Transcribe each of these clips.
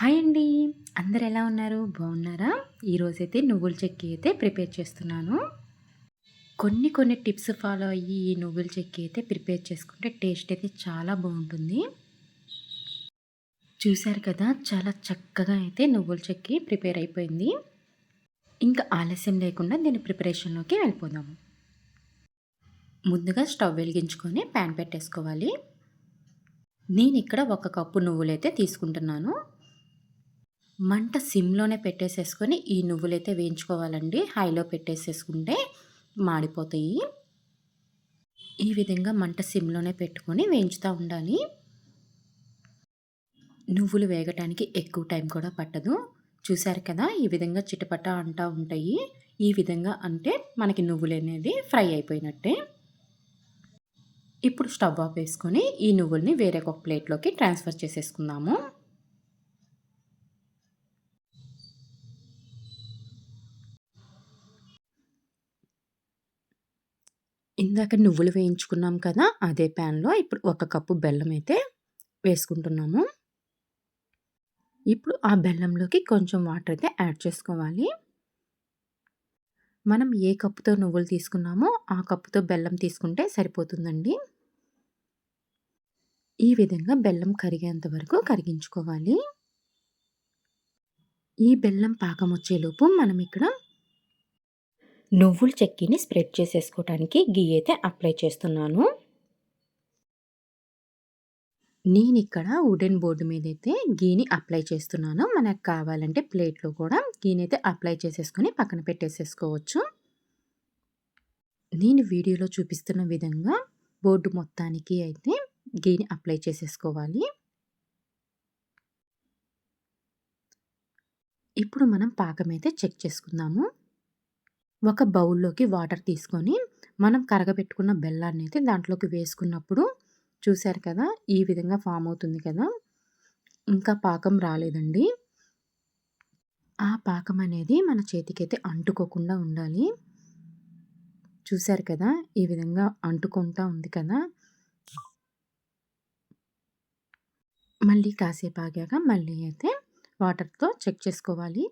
Hi అండి. అందరు ఎలా ఉన్నారు? బాగున్నారా? ఈరోజైతే నువ్వుల చెక్కి అయితే ప్రిపేర్ చేస్తున్నాను. కొన్ని కొన్ని టిప్స్ ఫాలో అయ్యి ఈ నువ్వుల చెక్కి అయితే ప్రిపేర్ చేసుకుంటే టేస్ట్ అయితే చాలా బాగుంటుంది. చూశారు కదా చాలా చక్కగా అయితే నువ్వుల చెక్కి ప్రిపేర్ అయిపోయింది. ఇంకా ఆలస్యం లేకుండా దీని ప్రిపరేషన్లోకి వెళ్ళిపోదాము ముందుగా స్టవ్ వెలిగించుకొని ప్యాన్ పెట్టేసుకోవాలి. నేను ఇక్కడ ఒక కప్పు నువ్వులైతే తీసుకుంటున్నాను. మంట సిమ్లోనే పెట్టేసేసుకొని ఈ నువ్వులైతే వేయించుకోవాలండి. హైలో పెట్టేసేసుకుంటే మాడిపోతాయి. ఈ విధంగా మంట సిమ్లోనే పెట్టుకొని వేయించుతూ ఉండాలి. నువ్వులు వేగటానికి ఎక్కువ టైం కూడా పట్టదు. చూశారు కదా ఈ విధంగా చిటపట అంటూ ఉంటాయి. ఈ విధంగా అంటే మనకి నువ్వులు అనేది ఫ్రై అయిపోయినట్టే. ఇప్పుడు స్టవ్ ఆఫ్ వేసుకొని ఈ నువ్వుల్ని వేరే ఒక ప్లేట్లోకి ట్రాన్స్ఫర్ చేసేసుకుందాము. ఇందాక నువ్వులు వేయించుకున్నాం కదా అదే ప్యాన్లో ఇప్పుడు ఒక కప్పు బెల్లం అయితే వేసుకుంటున్నాము. ఇప్పుడు ఆ బెల్లంలోకి కొంచెం వాటర్ అయితే యాడ్ చేసుకోవాలి. మనం ఏ కప్పుతో నువ్వులు తీసుకున్నామో ఆ కప్పుతో బెల్లం తీసుకుంటే సరిపోతుందండి. ఈ విధంగా బెల్లం కరిగేంత వరకు కరిగించుకోవాలి. ఈ బెల్లం పాకం వచ్చేలోపు మనం ఇక్కడ నువ్వుల చెక్కీని స్ప్రెడ్ చేసేసుకోవడానికి గీ అయితే అప్లై చేస్తున్నాను. నేను ఇక్కడ వుడెన్ బోర్డు మీద అయితే గీని అప్లై చేస్తున్నాను. మనకు కావాలంటే ప్లేట్లో కూడా గీని అయితే అప్లై చేసేసుకొని పక్కన పెట్టేసేసుకోవచ్చు. నేను వీడియోలో చూపిస్తున్న విధంగా బోర్డు మొత్తానికి అయితే గీని అప్లై చేసేసుకోవాలి. ఇప్పుడు మనం పాకం అయితే చెక్ చేసుకుందాము. ఒక బౌల్లోకి వాటర్ తీసుకొని మనం కరగబెట్టుకున్న బెల్లాన్ని అయితే దాంట్లోకి వేసుకున్నప్పుడు చూశారు కదా ఈ విధంగా ఫామ్ అవుతుంది కదా. ఇంకా పాకం రాలేదండి. ఆ పాకం అనేది మన చేతికైతే అంటుకోకుండా ఉండాలి. చూశారు కదా ఈ విధంగా అంటుకుంటా ఉంది కదా. మళ్ళీ కాసేపు ఆగాక మళ్ళీ అయితే వాటర్తో చెక్ చేసుకోవాలి.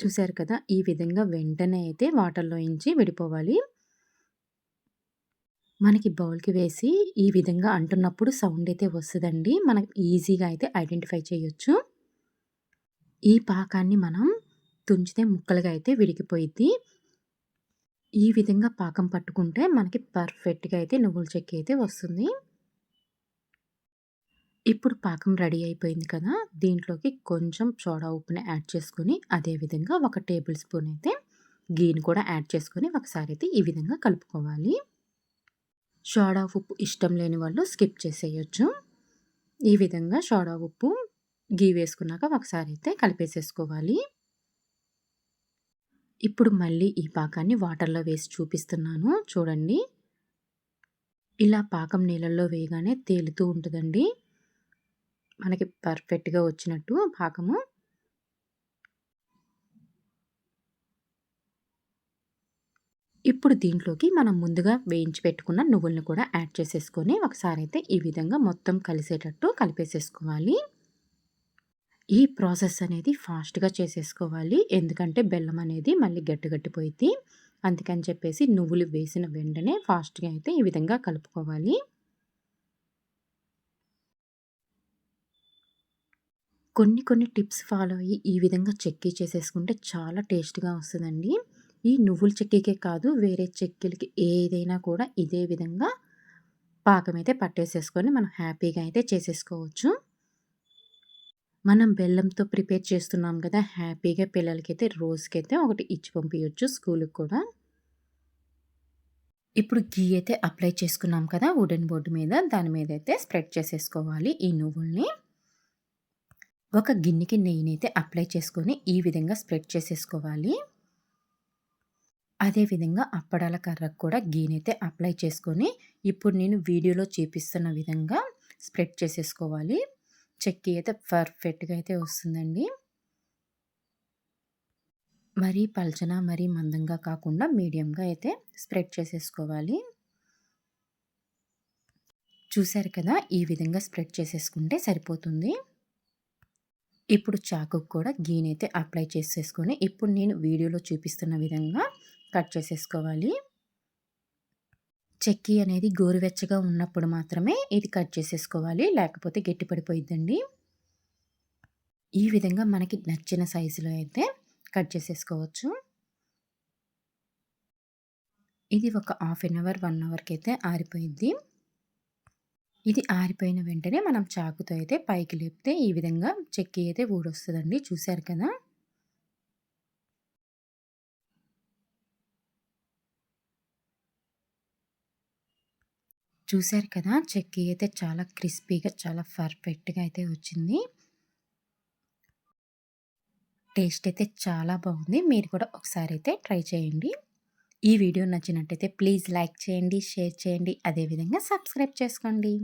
చూశారు కదా! ఈ విధంగా వెంటనే అయితే వాటర్లో ఇంచి విడిపోవాలి. మనకి బౌల్కి వేసి ఈ విధంగా అంటున్నప్పుడు సౌండ్ అయితే వస్తుందండి. మనకి ఈజీగా అయితే ఐడెంటిఫై చేయొచ్చు. ఈ పాకాన్ని మనం తుంచితే ముక్కలుగా అయితే విడిగిపోయిద్ది. ఈ విధంగా పాకం పట్టుకుంటే మనకి పర్ఫెక్ట్గా అయితే నువ్వుల చెక్కి అయితే వస్తుంది. ఇప్పుడు పాకం రెడీ అయిపోయింది కదా దీంట్లోకి కొంచెం సోడా ఉప్పుని యాడ్ చేసుకొని అదేవిధంగా ఒక టేబుల్ స్పూన్ అయితే గీని కూడా యాడ్ చేసుకొని ఒకసారి అయితే ఈ విధంగా కలుపుకోవాలి. సోడా ఉప్పు ఇష్టం లేని వాళ్ళు స్కిప్ చేసేయచ్చు. ఈ విధంగా సోడా ఉప్పు గీ వేసుకున్నాక ఒకసారి అయితే కలిపేసేసుకోవాలి. ఇప్పుడు మళ్ళీ ఈ పాకాన్ని వాటర్లో వేసి చూపిస్తున్నాను చూడండి. ఇలా పాకం నీళ్ళల్లో వేయగానే తేలుతూ ఉంటుందండి. మనకి పర్ఫెక్ట్గా వచ్చినట్టు పాకము ఇప్పుడు దీంట్లోకి మనం ముందుగా వేయించి పెట్టుకున్న నువ్వులను కూడా యాడ్ చేసేసుకొని ఒకసారి అయితే ఈ విధంగా మొత్తం కలిసేటట్టు కలిపేసేసుకోవాలి. ఈ ప్రాసెస్ అనేది ఫాస్ట్గా చేసేసుకోవాలి. ఎందుకంటే బెల్లం అనేది మళ్ళీ గట్టిగట్టిపోయింది అందుకని చెప్పేసి నువ్వులు వేసిన వెంటనే ఫాస్ట్గా అయితే ఈ విధంగా కలుపుకోవాలి. కొన్ని కొన్ని టిప్స్ ఫాలో అయ్యి ఈ విధంగా చెక్కీ చేసేసుకుంటే చాలా టేస్ట్గా వస్తుందండి. ఈ నువ్వుల చెక్కీకే కాదు వేరే చెక్కీలకి ఏదైనా కూడా ఇదే విధంగా పాకం అయితే పట్టేసేసుకొని మనం హ్యాపీగా అయితే చేసేసుకోవచ్చు. మనం బెల్లంతో ప్రిపేర్ చేస్తున్నాం కదా హ్యాపీగా పిల్లలకైతే రోజుకైతే ఒకటి ఇచ్చి పంపించవచ్చు స్కూల్కి కూడా. ఇప్పుడు గీ అయితే అప్లై చేసుకున్నాం కదా వుడెన్ బోర్డు మీద. దాని మీద అయితే స్ప్రెడ్ చేసేసుకోవాలి ఈ నువ్వుల్ని. ఒక గిన్నెకి నెయ్యినైతే అప్లై చేసుకొని ఈ విధంగా స్ప్రెడ్ చేసేసుకోవాలి అదేవిధంగా అప్పడాల కర్రకు కూడా గీనైతే అప్లై చేసుకొని ఇప్పుడు నేను వీడియోలో చూపిస్తున్న విధంగా స్ప్రెడ్ చేసేసుకోవాలి చెక్కి అయితే పర్ఫెక్ట్గా అయితే వస్తుందండి మరీ పల్చన మరీ మందంగా కాకుండా మీడియంగా అయితే స్ప్రెడ్ చేసేసుకోవాలి చూశారు కదా! ఈ విధంగా స్ప్రెడ్ చేసేసుకుంటే సరిపోతుంది. ఇప్పుడు చాకుకు కూడా గీనైతే అప్లై చేసేసుకొని, ఇప్పుడు నేను వీడియోలో చూపిస్తున్న విధంగా కట్ చేసేసుకోవాలి. చెక్కి అనేది గోరువెచ్చగా ఉన్నప్పుడు మాత్రమే ఇది కట్ చేసేసుకోవాలి. లేకపోతే గట్టి పడిపోయిద్దండి. ఈ విధంగా మనకి నచ్చిన సైజులో అయితే కట్ చేసేసుకోవచ్చు. ఇది ఒక హాఫ్ ఎన్ అవర్, వన్ అవర్కి అయితే ఆరిపోయింది ఇది ఆరిపోయిన వెంటనే మనం చాకుతో అయితే పైకి లేపితే ఈ విధంగా చెక్కి అయితే ఊడొస్తుందండి చూశారు కదా! చూశారు కదా! చెక్కి అయితే చాలా క్రిస్పీగా, చాలా పర్ఫెక్ట్‌గా అయితే వచ్చింది. టేస్ట్ అయితే చాలా బాగుంది. మీరు కూడా ఒకసారి అయితే ట్రై చేయండి. ఈ వీడియో నచ్చినట్టయితే ప్లీజ్ లైక్ చేయండి, షేర్ చేయండి. అదేవిధంగా సబ్స్క్రైబ్ చేసుకోండి.